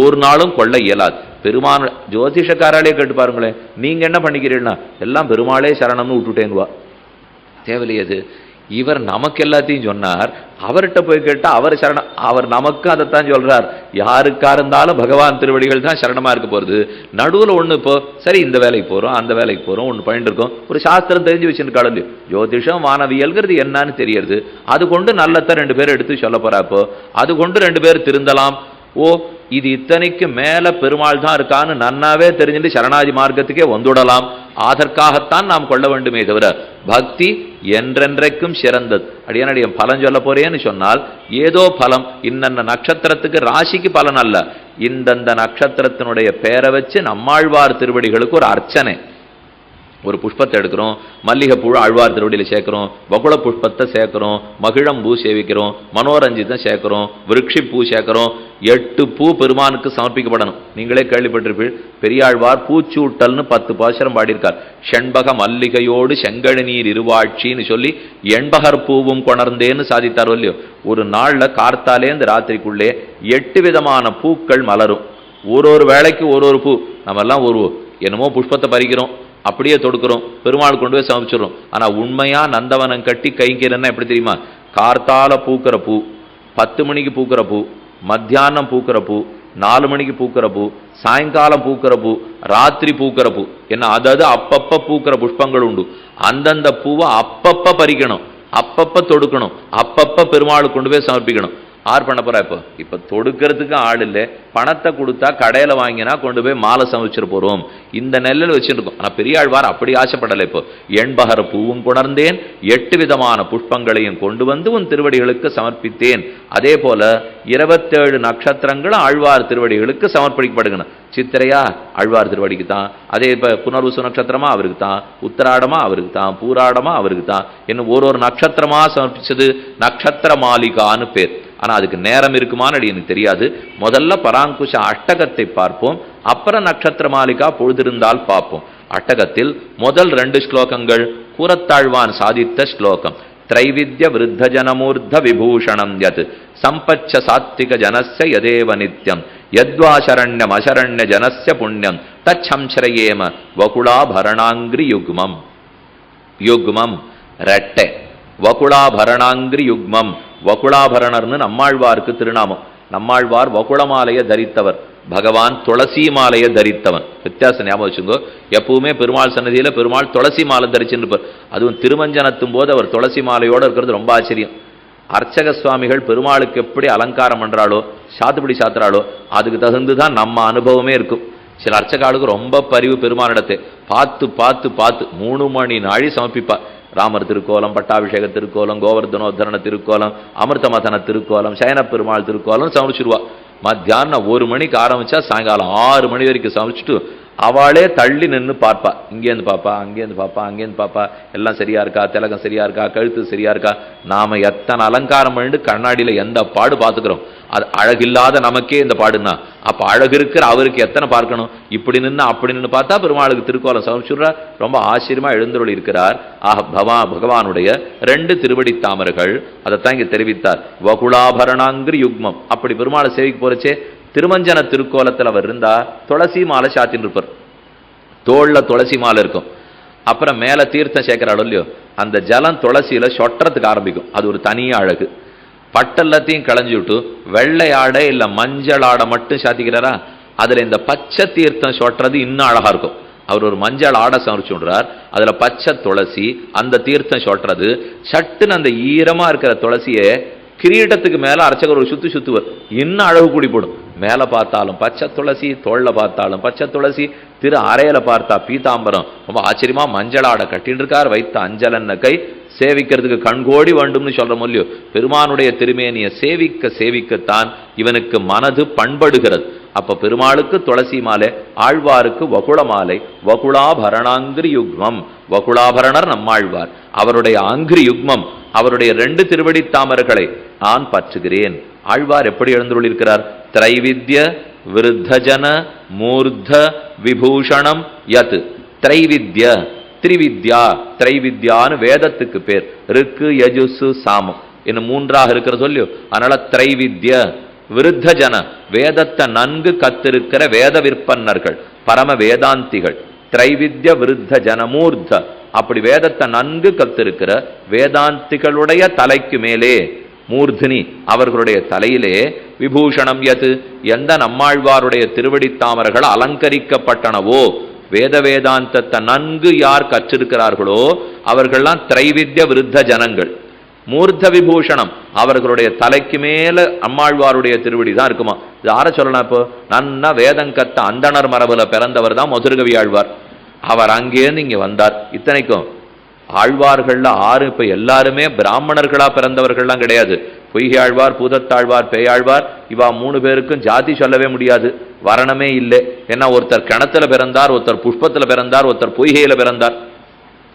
A: ஒரு நாளும் கொள்ள இயலாது. பெருமாள் ஜோதிஷக்காராலே கேட்டு பாருங்களேன் நீங்க என்ன பண்ணிக்கிறீங்கன்னா எல்லாம் பெருமாளே சரணம்னு விட்டுட்டேங்குவா. தேவையில்லையது இவர் நமக்கு எல்லாத்தையும் சொன்னார். அவர்கிட்ட போய் கேட்டால் அவர் சரணம் அவர் நமக்கு அதைத்தான் சொல்கிறார் யாருக்காக இருந்தாலும் பகவான் திருவடிகள் தான் சரணமாக இருக்க போகிறது நடுவில் ஒன்று இப்போ சரி இந்த வேலைக்கு போகிறோம் அந்த வேலைக்கு போகிறோம் ஒன்று பண்ணிட்டு இருக்கோம். ஒரு சாஸ்திரம் தெரிஞ்சு வச்சுருக்காளு ஜோதிஷம் வானவியல்கிறது என்னன்னு தெரியறது. அது கொண்டு நல்லத்தை ரெண்டு பேர் எடுத்து சொல்ல போகிறாப்போ அது கொண்டு ரெண்டு பேர் திருந்தலாம். ஓ இது இத்தனைக்கு மேல பெருமாள் தான் இருக்கான்னு நன்னாவே தெரிஞ்சுட்டு சரணாதி மார்க்கத்துக்கே வந்துடலாம். அதற்காகத்தான் நாம் கொள்ள வேண்டுமே தவிர பக்தி என்றென்றைக்கும் சிறந்தது. அடியானடி பலன் சொல்ல போறேன்னு சொன்னால் ஏதோ பலம் இன்னென்ன நட்சத்திரத்துக்கு ராசிக்கு பலன் அல்ல. இந்தந்த நட்சத்திரத்தினுடைய பெயரை வச்சு நம்மாழ்வார் திருவடிகளுக்கு ஒரு அர்ச்சனை. ஒரு புஷ்பத்தை எடுக்கிறோம் மல்லிகைப்பூ ஆழ்வார் திருவடியில் சேர்க்கிறோம் வகுள புஷ்பத்தை சேர்க்கிறோம் மகிழம் பூ சேவிக்கிறோம் மனோரஞ்சிதம் சேர்க்கிறோம் விருட்சி பூ சேர்க்கிறோம் எட்டு பூ பெருமானுக்கு சமர்ப்பிக்கப்படணும். நீங்களே கேள்விப்பட்டிருப்பீள் பெரியாழ்வார் பூச்சூட்டல்னு பத்து பாசுரம் பாடியிருக்கார். செண்பக மல்லிகையோடு செங்கழு நீர் இருவாட்சின்னு சொல்லி எண்பகர் பூவும் கொணர்ந்தேன்னு சாதித்தார் இல்லையோ? ஒரு நாளில் கார்த்தாலேந்து ராத்திரிக்குள்ளே எட்டு விதமான பூக்கள் மலரும். ஒரு ஒரு வேலைக்கு ஒரு ஒரு பூ. நம்ம எல்லாம் ஒரு என்னமோ புஷ்பத்தை பறிக்கிறோம். அப்படியே தொடுக்கிறோம். பெருமாள் கொண்டு போய் சமைச்சிடுறோம். ஆனால் உண்மையாக நந்தவனம் கட்டி கைங்கிறன்னா எப்படி தெரியுமா? கார்த்தால பூக்கிற பூ பத்து மணிக்கு பூக்கிற பூ மத்தியானம் பூக்கிற பூ நாலு மணிக்கு பூக்கிற பூ சாயங்காலம் பூக்கிற பூ ராத்திரி பூக்கிற பூ. என்ன அதாவது அப்பப்ப பூக்கிற புஷ்பங்கள் உண்டு. அந்தந்த பூவை அப்பப்ப பறிக்கணும். அப்பப்ப தொடுக்கணும். அப்பப்ப பெருமாளுக்கு கொண்டு போய் சமர்ப்பிக்கணும். ஆர் பண்ண போறா இப்போ? இப்ப தொடுக்கிறதுக்கு ஆள் இல்லை. பணத்தை கொடுத்தா கடையில வாங்கினா கொண்டு போய் மாலை சமைச்சிட்டு போறோம். இந்த நெல்லில் வச்சிருக்கோம் ஆனா பெரியாழ்வார் அப்படி ஆசைப்படலை இப்போ. எண்பகர பூவும் கொணர்ந்தேன் எட்டு விதமான புஷ்பங்களையும் கொண்டு வந்து உன் திருவடிகளுக்கு சமர்ப்பித்தேன். அதே போல இருபத்தேழு நட்சத்திரங்களும் ஆழ்வார் திருவடிகளுக்கு சமர்ப்பிக்கப்படுகணும் சித்திரையா? ஆழ்வார் திருவடிக்கு தான். அதே இப்போ புனர்வசு நட்சத்திரமா? அவருக்கு தான். உத்தராடமா? அவருக்கு தான். பூராடமா? அவருக்கு தான். இன்னும் ஒரு ஒரு நட்சத்திரமா சமர்ப்பிச்சது நட்சத்திர மாளிகான்னு பேர். ஆனால் அதுக்கு நேரம் இருக்குமான்னு அடி எனக்கு தெரியாது. முதல்ல பராங்குஷ அஷ்டகத்தை பார்ப்போம். அப்புறம் நட்சத்திர மாலிகா பொழுதிருந்தால் பார்ப்போம். அட்டகத்தில் முதல் ரெண்டு ஸ்லோகங்கள் கூறத்தாழ்வான் சாதித்த ஸ்லோகம். திரைவித்ய விருத்த ஜனமூர்த்த விபூஷணம் யத். சம்பச்ச சாத்விக ஜனஸ்ய யதேவ நித்யம். யத்வாசரண்யம் அசரண்ய ஜனஸ்ய புண்ணியம். தச்சம்சரயேம வகுளாபரணாங்கிரி யுக்மம். யுக்மம். ரெட்டை. வகுளாபரணாங்கிரி யுக்மம் வகுளாபரணர்னு நம்மாழ்வாருக்கு திருநாமம். நம்மாழ்வார் வகுளமாலையை தரித்தவர். பகவான் துளசி மாலையை தரித்தவன். வித்தியாசம் ஞாபகம் வச்சுங்கோ எப்பவுமே பெருமாள் சன்னதியில பெருமாள் துளசி மாலை தரிச்சுருப்பார். அதுவும் திருமஞ்சனத்தும் போது அவர் துளசி மாலையோட இருக்கிறது ரொம்ப ஆச்சரியம். அர்ச்சக சுவாமிகள் பெருமாளுக்கு எப்படி அலங்காரம் பண்ணுறாளோ சாத்துப்படி சாத்துறாளோ அதுக்கு தகுந்து தான் நம்ம அனுபவமே இருக்கும். சில அர்ச்சகாளுக்கு ரொம்ப பரிவு பெருமானிடத்தை பார்த்து பார்த்து பார்த்து மூணு மணி நாழி சமர்ப்பிப்பார். ராமர் திருக்கோலம் பட்டாபிஷேக திருக்கோலம் கோவர்தனோத்தரண திருக்கோலம் அமிர்தமதன திருக்கோலம் சயன பெருமாள் திருக்கோலம் சமைச்சிருவா. மத்தியானம் ஒரு மணிக்கு ஆரம்பிச்சா சாயங்காலம் ஆறு மணி வரைக்கும் சமைச்சிட்டு அவளே தள்ளி நின்று பார்ப்பா. இங்கேருந்து பார்ப்பா அங்கேருந்து பார்ப்பா அங்கேருந்து பார்ப்பா. எல்லாம் சரியா இருக்கா? திலகம் சரியா இருக்கா? கழுத்து சரியா இருக்கா? நாம எத்தனை அலங்காரம் பண்ணிட்டு கண்ணாடியில எந்த பாடு பார்த்துக்கிறோம்? அது அழகில்லாத நமக்கே இந்த பாடுனா அப்ப அழகு இருக்கிற அவருக்கு எத்தனை பார்க்கணும்? இப்படி நின்று அப்படி நின்று பார்த்தா பெருமாளுக்கு திருக்கோலம் சமைச்சுடுறா ரொம்ப ஆச்சரியமா எழுந்தருள் இருக்கிறார். ஆக பவா பகவானுடைய ரெண்டு திருவடி தாமர்கள். அதைத்தான் இங்க தெரிவித்தார். வகுலாபரணாங்கிற யுக்மம். அப்படி பெருமாளை சேவிக்கு போறச்சே. திருமஞ்சன திருக்கோலத்தில் அவர் இருந்தா துளசி மாலை சாத்தின்னு இருப்பார் தோளில் துளசி மாலை இருக்கும். அப்புறம் மேலே தீர்த்தம் சேர்க்கிறாளோ இல்லையோ அந்த ஜலம் துளசியில் சொட்டுறதுக்கு ஆரம்பிக்கும். அது ஒரு தனி அழகு. பட்டெல்லாத்தையும் களைஞ்சி விட்டு வெள்ளை ஆடை இல்லை மஞ்சள் ஆடை மட்டும் சாத்திக்கிறாரா? அதில் இந்த பச்சை தீர்த்தம் சொட்டுறது இன்னும் அழகாக இருக்கும். அவர் ஒரு மஞ்சள் ஆடை சமைச்சு விடுறார். அதில் பச்சை துளசி அந்த தீர்த்தம் சொட்டுறது சட்டுன்னு அந்த ஈரமாக இருக்கிற துளசியை கிரீடத்துக்கு மேலே அர்ச்சகர் ஒரு சுற்றி சுற்றுவர் இன்னும் அழகு கூடி போடும். மேலே பார்த்தாலும் பச்சை துளசி தோளில் பார்த்தாலும் பச்சை துளசி திரு அறையில் பார்த்தா பீதாம்பரம். ரொம்ப ஆச்சரியமா மஞ்சளாடை கட்டின்னு இருக்கார் வைத்த அஞ்சலன்ன கை சேவிக்கிறதுக்கு கண்கோடி வேண்டும்னு சொல்கிற இல்லையோ பெருமானுடைய திருமேனியை சேவிக்க சேவிக்கத்தான் இவனுக்கு மனது பண்படுகிறது. அப்போ பெருமாளுக்கு துளசி மாலை ஆழ்வாருக்கு வகுள மாலை வகுளாபரணாங்கிரி யுக்மம். வகுளாபரணர் நம்மாழ்வார். அவருடைய அங்கிரி யுக்மம் அவருடைய ரெண்டு திருவடி தாமர்களை நான் பற்றுகிறேன். ஆழ்வார் எப்படி எழுந்துள்ளிருக்கிறார் திரைவித்ய விருத்தஜன மூர்த்த விபூஷணம் யத். திரைவித்ய திரிவித்யா திரைவித்யான்னு வேதத்துக்கு பேர். ருக்கு யஜுசு சாமம். இன்னும் மூன்றாக இருக்கிற சொல்லியோ? அதனால திரைவித்ய விருத்த ஜன வேதத்தை நன்கு கத்திருக்கிற வேத விற்பன்னர்கள் பரம வேதாந்திகள். திரைவித்ய விருத்த ஜனமூர்த்த அப்படி வேதத்தை நன்கு கத்திருக்கிற வேதாந்திகளுடைய தலைக்கு மேலே மூர்த்தினி அவர்களுடைய தலையிலே விபூஷணம் எது எந்த நம்மாழ்வாருடைய திருவடித்தாமர்கள் அலங்கரிக்கப்பட்டனவோ வேத வேதாந்தத்தை நன்கு யார் கற்றிருக்கிறார்களோ அவர்கள்லாம் திரைவித்ய விருத்த ஜனங்கள். மூர்த்த விபூஷணம் அவர்களுடைய தலைக்கு மேல அம்மாழ்வாருடைய திருவடி தான் இருக்குமா? இது யார சொல்லலாம் இப்போ? நன்னா வேதங்கத்த அந்தனர் அந்தணர் மரபுல பிறந்தவர் தான் மதுரகவி ஆழ்வார் அவர் அங்கேருந்து இங்க வந்தார். இத்தனைக்கும் ஆழ்வார்களில் ஆறு இப்ப எல்லாருமே பிராமணர்களா பிறந்தவர்கள்லாம் கிடையாது. பொய்கை ஆழ்வார் பூதத்தாழ்வார் பேயாழ்வார் இவா மூணு பேருக்கும் ஜாதி சொல்லவே முடியாது. வரணமே இல்லை. ஏன்னா ஒருத்தர் கிணத்துல பிறந்தார் ஒருத்தர் புஷ்பத்துல பிறந்தார் ஒருத்தர் பொய்கையில பிறந்தார்.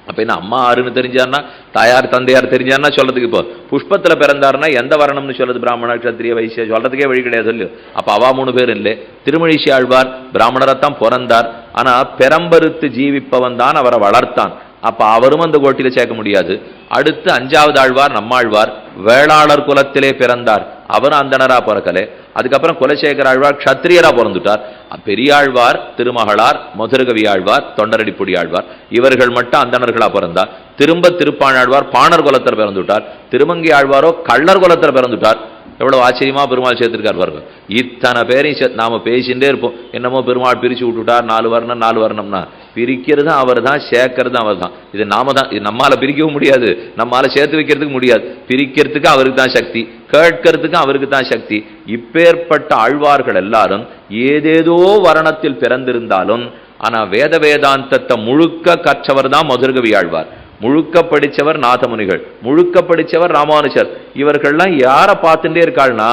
A: அப்ப என்ன அம்மா ஆறுன்னு தெரிஞ்சார்னா தாயார் தந்தையார் தெரிஞ்சார்னா சொல்றதுக்கு இப்போ புஷ்பத்துல பிறந்தாருன்னா எந்த வரணம்னு சொல்றது பிராமண கத்திரிய வைசிய? சொல்றதுக்கே வழி கிடையாது சொல்லு. அப்ப அவா மூணு பேர் இல்லை. திருமழிசி ஆழ்வார் பிராமணரைத்தான் பிறந்தார். ஆனா பெரம்பருத்து ஜீவிப்பவன் தான் அவரை வளர்த்தான். அப்போ அவரும் அந்த கோட்டில சேர்க்க முடியாது. அடுத்து அஞ்சாவது ஆழ்வார் நம்மாழ்வார் வேளாளர் குலத்திலே பிறந்தார். அவரும் அந்தணரா பிறக்கலே. அதுக்கப்புறம் குலசேகர ஆழ்வார் க்ஷத்திரியரா பிறந்துட்டார். பெரியாழ்வார் திருமகளார் மதுரகவி ஆழ்வார் தொண்டரடிப்புடி ஆழ்வார் இவர்கள் மட்டும் அந்தணர்களா பிறந்தார். திரும்ப திருப்பாணாழ்வார் பாணர் குலத்தில் பிறந்துட்டார். திருமங்கி ஆழ்வாரோ கள்ளர் குலத்தில் பிறந்துட்டார். எவ்வளவு ஆச்சரியமா பெருமாள் சேர்த்திருக்கார் பாருங்க. இத்தனை பேரையும் சே நாம பேசிட்டே இருப்போம். என்னமோ பெருமாள் பிரிச்சு விட்டுட்டார் நாலு வர்ணம் நாலு வர்ணம்னா. பிரிக்கிறது அவர் தான் சேர்க்கறது அவர் தான் இது நாம தான் இது நம்மால பிரிக்கவும் முடியாது. நம்மால சேர்த்து வைக்கிறதுக்கு முடியாது. பிரிக்கிறதுக்கு அவருக்கு தான் சக்தி. கேட்கறதுக்கு அவருக்கு தான் சக்தி. இப்பேற்பட்ட ஆழ்வார்கள் எல்லாரும் ஏதேதோ வரணத்தில் பிறந்திருந்தாலும் ஆனா வேத வேதாந்தத்தை முழுக்க கற்றவர் தான் மதுரகவி ஆழ்வார். முழுக்க படித்தவர் நாதமுனிகள் முழுக்க படிச்சவர் ராமானுஜர். இவர்கள்லாம் யாரை பார்த்துட்டே இருக்காள்னா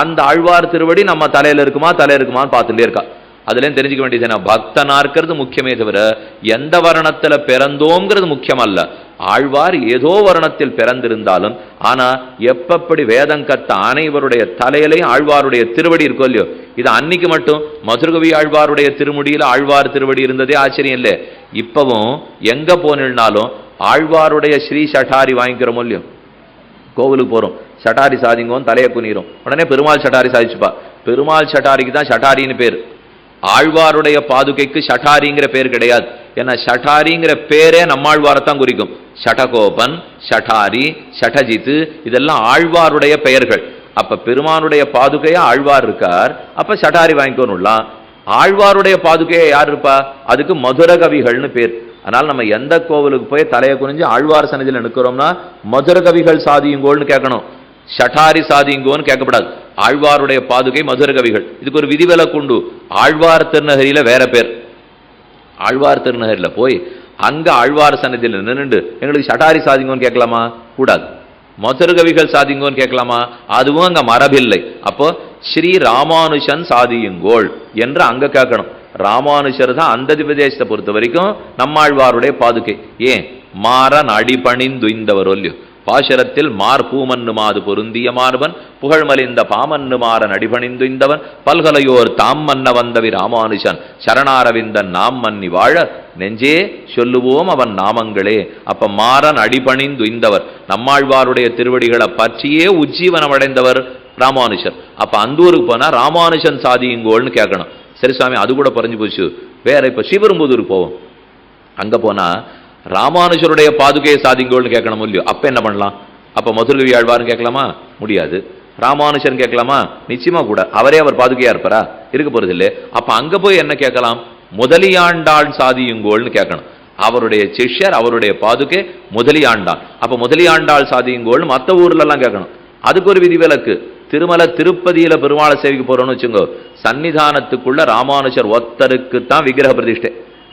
A: அந்த ஆழ்வார் திருவடி நம்ம தலையில் இருக்குமா தலை இருக்குமான்னு பார்த்துட்டே இருக்கா. அதுலேயும் தெரிஞ்சுக்க வேண்டியது என்ன? பக்தனா இருக்கிறது முக்கியமே தவிர எந்த வருணத்தில் பிறந்தோங்கிறது முக்கியம் அல்ல ஆழ்வார் ஏதோ வர்ணத்தில் பிறந்திருந்தாலும் ஆனா எப்பப்படி வேதம் கத்த அனைவருடைய தலையிலையும் ஆழ்வாருடைய திருவடி இருக்கும் இல்லையோ இது அன்னைக்கு மட்டும். மதுரகவி ஆழ்வாருடைய திருமுடியில் ஆழ்வார் திருவடி இருந்ததே ஆச்சரியம் இல்லை இப்பவும் எங்க போனாலும் ஆழ்வாருடைய ஸ்ரீ சட்டாரி வாங்கிக்கிறோமோ இல்லையோ கோவிலுக்கு போகிறோம் சட்டாரி சாதிங்கோன்னு தலையை குனிரும் உடனே பெருமாள் சட்டாரி சாதிச்சுப்பா. பெருமாள் சட்டாரிக்கு தான் சட்டாரின்னு பேர். ஆழ்வாருடைய பாதுகைக்கு ஷட்டாரிங்கிற பேர் கிடையாது. ஏன்னா ஷட்டாரிங்கிற பேரே நம்மாழ்வாரத்தான் குறிக்கும். ஷடகோபன் ஷட்டாரி ஷடஜித்து இதெல்லாம் ஆழ்வாருடைய பெயர்கள். அப்ப பெருமானுடைய பாதுகையா ஆழ்வார் இருக்கார். அப்ப ஷட்டாரி வாங்கிக்கணும்லாம் ஆழ்வாருடைய பாதுகையை யார் இருப்பா? அதுக்கு மதுர கவிகள்னு பேர். அதனால் நம்ம எந்த கோவிலுக்கு போய் தலையை குனிஞ்சு ஆழ்வார் சன்னதியில் நிற்கிறோம்னா மதுர கவிகள் சாதியுங்கோள்னு கேட்கணும். ஷட்டாரி சாதிங்கோன்னு கேட்கப்படாது. ஆழ்வாருடைய பாதுகை மதுர கவிகள். இதுக்கு ஒரு விதிவிலக்கு உண்டு. ஆழ்வார் திருநகரியில வேற பேர். ஆழ்வார் திருநகரில் போய் அங்கே ஆழ்வார் சன்னதியில் நின்றுண்டு எங்களுக்கு ஷட்டாரி சாதிங்கோன்னு கேட்கலாமா? கூடாது. மதுர கவிகள் சாதிங்கோன்னு கேட்கலாமா? அதுவும் அங்கே மரபில்லை. அப்போ ஸ்ரீ ராமானுஷன் சாதியுங்கோள் என்று அங்கே கேட்கணும். ராமானுஷர் தான் அந்த பிரதேசத்தை பொறுத்த வரைக்கும் நம்மாழ்வாருடைய பாதுகை. ஏன்? மாறன் அடிபணிந்துய்ந்தவர் ஒல்லியோ பாசரத்தில் மார் பூமன்னு மாது பொருந்திய மார்பன் புகழ்மலிந்த பாமன்னு மாறன் அடிபணிந்துய்ந்தவன் பல்கலையோர் தாம் மன்ன வந்தவி ராமானுஷன் சரணாரவிந்தன் நாம் மன்னி வாழ. நெஞ்சே சொல்லுவோம் அவன் நாமங்களே. அப்ப மாறன் அடிபணிந்துய்ந்தவர் நம்மாழ்வாருடைய திருவடிகளை பற்றியே உஜ்ஜீவனம் அடைந்தவர் ராமானுஷன் அப்ப அந்த ஊருக்கு போனா ராமானுஷன் சாதியுங்கோள்னு கேட்கணும் சரி சுவாமி அது கூட பறிஞ்சு போச்சு. வேற இப்போ ஸ்ரீபெரும்புதூருக்கு போவோம். அங்கே போனால் ராமானுஜருடைய பாதுகையை சாதிங்கோள்னு கேட்கணும் இல்லையோ? அப்போ என்ன பண்ணலாம்? அப்போ மதுரவி ஆழ்வார்னு கேட்கலாமா? முடியாது. ராமானுஷன் கேட்கலாமா? நிச்சயமா கூட. அவரே அவர் பாதுகையா இருப்பாரா? இருக்க போறது இல்லை அப்ப அங்க போய் என்ன கேட்கலாம்? முதலியாண்டாள் சாதியுங்கோள்னு கேட்கணும். அவருடைய சிஷ்யர் அவருடைய பாதுகை முதலியாண்டாள். அப்ப முதலியாண்டாள் சாதியுங்கோள்னு மற்ற ஊர்ல எல்லாம் கேட்கணும். அதுக்கு ஒரு விதிவிலக்கு. திருமலை திருப்பதியில பெருமாளை சேவிக்க போறோம்னு வச்சுங்கோ சன்னிதானத்துக்குள்ள ராமானுஜர் ஒத்தருக்கு தான் விக்கிரக பிரதிஷ்டை.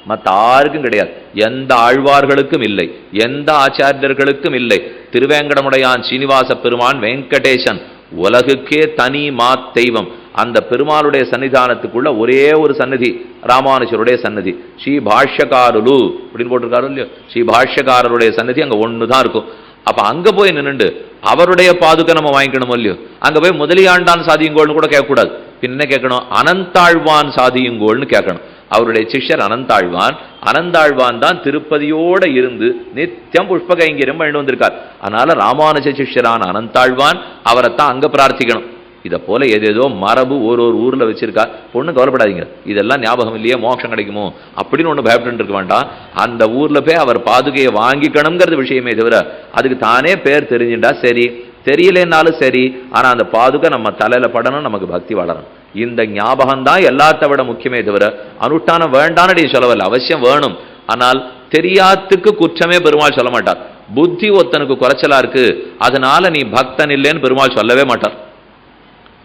A: மற்ற யாருக்கும் கிடையாது. எந்த ஆழ்வார்களுக்கும் இல்லை. எந்த ஆச்சாரியர்களுக்கும் இல்லை. திருவேங்கடமுடையான் சீனிவாச பெருமான் வெங்கடேசன் உலகுக்கே தனி மா தெய்வம். அந்த பெருமாளுடைய சன்னிதானத்துக்குள்ள ஒரே ஒரு சன்னதி ராமானுஜருடைய சன்னதி ஸ்ரீ பாஷ்யக்காருலு அப்படின்னு போட்டிருக்காரு இல்லையோ? ஸ்ரீ பாஷ்யக்காரருடைய சன்னதி அங்க ஒன்று தான் இருக்கும். அப்ப அங்க போய் நின்றுண்டு அவருடைய பாதுகை நம்ம வாங்கிக்கணும் இல்லையோ? அங்க போய் முதலியாண்டான் சாதியுங்கோள்னு கூட கேட்கக்கூடாது. பின்ன கேட்கணும்? அனந்தாழ்வான் சாதியுங்கோள்னு கேட்கணும். அவருடைய சிஷ்யர் அனந்தாழ்வான். அனந்தாழ்வான் தான் திருப்பதியோட இருந்து நித்தியம் புஷ்ப கைங்கரியம் பண்ணிட்டு வந்திருக்கார். அதனால ராமானுஜ சிஷ்யரான அனந்தாழ்வான் அவரைத்தான் அங்க பிரார்த்திக்கணும். இதை போல ஏதேதோ மரபு ஒரு ஒரு ஊரில் வச்சிருக்கா. பொண்ணு கவலைப்படாதீங்க. இதெல்லாம் ஞாபகம் இல்லையே மோட்சம் கிடைக்குமோ? அப்படின்னு ஒன்று பயப்பட்டு இருக்க வேண்டாம். அந்த ஊரில் போய் அவர் பாதுகையை வாங்கிக்கணுங்கிறது விஷயமே தவிர அதுக்கு தானே பேர் தெரிஞ்சுட்டா சரி. தெரியலனாலும் சரி. ஆனால் அந்த பாதுகை நம்ம தலையில் படணும் நமக்கு பக்தி வளரணும். இந்த ஞாபகம் தான் எல்லாத்த விட முக்கியமே தவிர அனுஷ்டானம் வேண்டான்னு சொல்ல அவசியம் வேணும். ஆனால் தெரியாத்துக்கு குற்றமே பெருமாள் சொல்ல மாட்டார். புத்தி ஒத்தனுக்கு குறைச்சலா இருக்கு. அதனால நீ பக்தன் இல்லைன்னு பெருமாள் சொல்லவே மாட்டார்.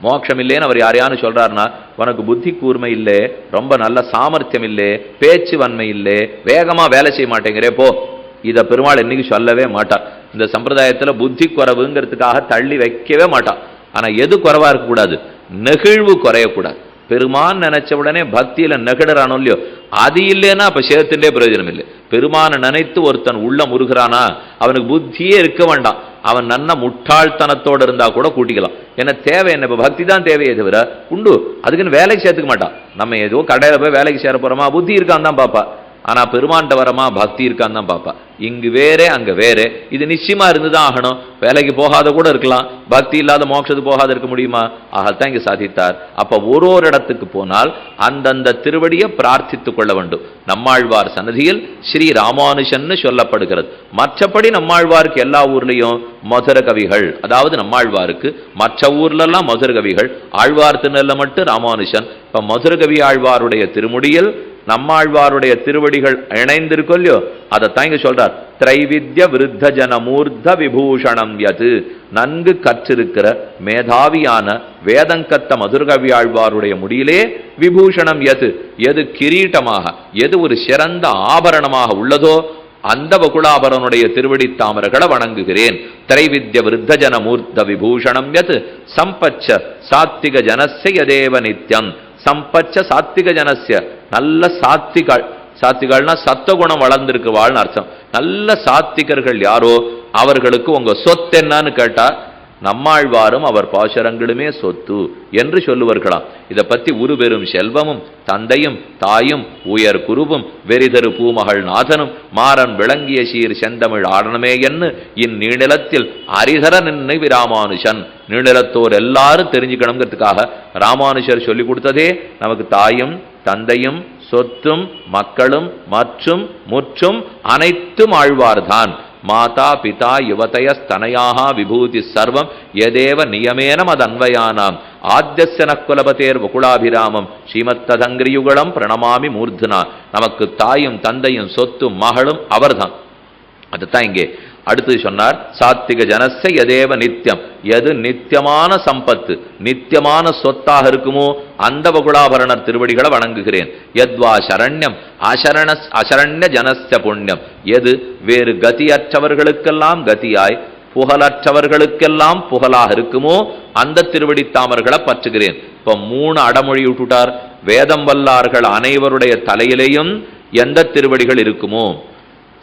A: மோட்சம் இல்லைன்னு அவர் யாரையானு சொல்றாருன்னா உனக்கு புத்தி கூர்மை இல்லை ரொம்ப நல்ல சாமர்த்தியம் இல்லை பேச்சு வன்மை இல்லை வேகமாக வேலை செய்ய மாட்டேங்கிறே போ. இதை பெருமாள் என்னைக்கு சொல்லவே மாட்டார். இந்த சம்பிரதாயத்தில் புத்தி குறைவுங்கிறதுக்காக தள்ளி வைக்கவே மாட்டான் ஆனால் எது குறைவாக இருக்கக்கூடாது? நெகிழ்வு குறையக்கூடாது. பெருமான் நினைச்ச உடனே பக்தியில் நெகிழறானோ இல்லையோ அது இல்லைன்னா அப்போ சேர்த்துட்டே பிரயோஜனம் இல்லை பெருமானை நினைத்து ஒருத்தன் உள்ள முருகிறானா அவனுக்கு புத்தியே இருக்க வேண்டாம். அவன் நன்ன முட்டாள்தனத்தோட இருந்தா கூட கூட்டிக்கலாம். ஏன்னா தேவை என்ன? இப்ப பக்தி தான் தேவையே தவிர உண்டு. அதுக்குன்னு வேலைக்கு சேர்த்துக்க மாட்டான். நம்ம ஏதோ கடையில போய் வேலைக்கு சேர போறோமா? புத்தி இருக்கான்னு தான் பாப்பா ஆனால் பெருமாண்டவரமாக வரமா பக்தி இருக்கான்னு தான் பார்ப்பா. இங்கு வேறே அங்கே வேறே. இது நிச்சயமா இருந்துதான் ஆகணும். வேலைக்கு போகாத கூட இருக்கலாம். பக்தி இல்லாத மோட்சத்துக்கு போகாத இருக்க முடியுமா? ஆகத்தான் இங்கே சாதித்தார். அப்போ ஒரு ஒரு இடத்துக்கு போனால் அந்தந்த திருவடியை பிரார்த்தித்து கொள்ள வேண்டும். நம்மாழ்வார் சன்னதியில் ஸ்ரீ ராமானுஷன்னு சொல்லப்படுகிறது. மற்றபடி நம்மாழ்வாருக்கு எல்லா ஊர்லேயும் மதுர கவிகள் அதாவது நம்மாழ்வாருக்கு மற்ற ஊர்லெல்லாம் மதுர கவிகள். ஆழ்வார் திருநெல்ல மட்டும் ராமானுஷன் இப்போ மதுர கவி ஆழ்வாருடைய திருமுடியில் நம்மாழ்வாருடைய திருவடிகள் இணைந்திருக்கும் இல்லையோ அதைத்தான் இங்க சொல்றார். திரைவித்ய விருத்த ஜன மூர்த்த விபூஷணம் யது. நன்கு கற்றிருக்கிற மேதாவியான வேதங்கத்த மதுர்கவியாழ்வாருடைய முடியிலே விபூஷணம் எது எது கிரீட்டமாக எது ஒரு சிறந்த ஆபரணமாக உள்ளதோ அந்த வகுலாபரனுடைய திருவடி தாமரகளை வணங்குகிறேன். திரைவித்ய விருத்த ஜன மூர்த்த விபூஷணம் யத். சம்பச்ச சாத்திக ஜனஸ்ய தேவ நித்யம். சம்பச்ச சாத்திக ஜனசிய நல்ல சாத்திகள் சாத்திகள்னா சத்தகுணம் வளர்ந்திருக்கு வாழ்னு அர்த்தம். நல்ல சாத்திகர்கள் யாரோ? அவர்களுக்கு உங்க சொத்து என்னன்னு கேட்டா நம்மாழ்வாரும் அவர் பாசுரங்களுமே சொத்து என்று சொல்லுவார்களாம். இதை பற்றி உருபெரும் செல்வமும் தந்தையும் தாயும் உயர் குருவும் வெறிதரு பூமகள் நாதனும் மாறன் விளங்கிய சீர் செந்தமிழ் ஆடனமே என்று இந்நீநிலத்தில் அரிதர நின்னை விராமானுஷன். நீநிலத்தோர் எல்லாரும் தெரிஞ்சுக்கணுங்கிறதுக்காக ராமானுஷர் சொல்லி கொடுத்ததே நமக்கு தாயும் தந்தையும் சொத்தும் மக்களும் மற்றும் முற்றும் அனைத்தும் ஆழ்வார்தான். மாதா பிதா யுவதயஸ்தனயாக விபூதி சர்வம் எதேவ நியமேன மதன்வயானாம். ஆத்தியசன குலபதேர் வகுலாபிராமம். ஸ்ரீமத்ததங்கிரியுகலம் பிரணமாமி மூர்த்தனா. நமக்கு தாயும் தந்தையும் சொத்தும் மகளும் அவர்தான். அதுதான் இங்கே. அடுத்து சொன்னார் சாத்திக ஜனச எதேவ நித்தியம் எது நித்தியமான சம்பத்து நித்தியமான சொத்தாக இருக்குமோ அந்த வகுலாபரணர் திருவடிகளை வணங்குகிறேன். எத்வா சரண்யம் அசரண அசரண்ய ஜனஸ்ய புண்ணியம். எது? வேறு கதியற்றவர்களுக்கெல்லாம் கதியாய் புகழற்றவர்களுக்கெல்லாம் புகழாக இருக்குமோ அந்த திருவடி தாமர்களை பற்றுகிறேன். இப்ப மூணு அடமொழி விட்டுட்டார் வேதம் வல்லார்கள் அனைவருடைய தலையிலேயும் எந்த திருவடிகள் இருக்குமோ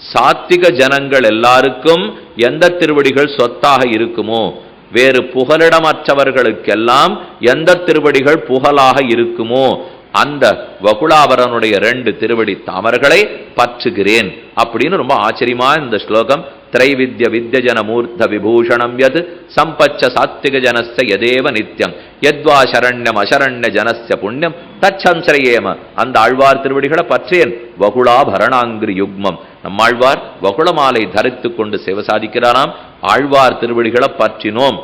A: சாத்திக ஜனங்கள் எல்லாருக்கும் எந்த திருவடிகள் சொத்தாக இருக்குமோ வேறு புகலிடமற்றவர்களுக்கெல்லாம் எந்த திருவடிகள் புகழாக இருக்குமோ அந்த வகுலாவரனுடைய ரெண்டு திருவடி தாமர்களை பற்றுகிறேன் அப்படின்னு ரொம்ப ஆச்சரியமா இந்த ஸ்லோகம். திரைவித்ய வித்யஜன மூர்த்த விபூஷணம் யத் சம்பச்ச சாத்திக ஜனஸ்ய எதேவ நித்யம். எத்வா சரண்யம் அசரண்ய ஜனஸ்ய புண்ணியம். தச்சம்சரையேம. அந்த ஆழ்வார் திருவடிகளை பற்றேன். வகுளாபரணாங்கிரி யுக்மம். நம்மாழ்வார் வகுளமாலை தரித்து கொண்டு சேவை சாதிக்கிறாராம். ஆழ்வார் திருவடிகளை பற்றினோம்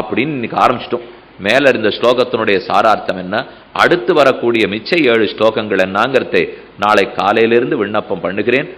A: அப்படின்னு இன்னைக்கு ஆரம்பிச்சிட்டோம். மேல இருந்த ஸ்லோகத்தினுடைய சாரார்த்தம் என்ன? அடுத்து வரக்கூடிய மிச்ச ஏழு ஸ்லோகங்கள் என்னங்கிறதை நாளை காலையிலிருந்து விண்ணப்பம் பண்ணுகிறேன்.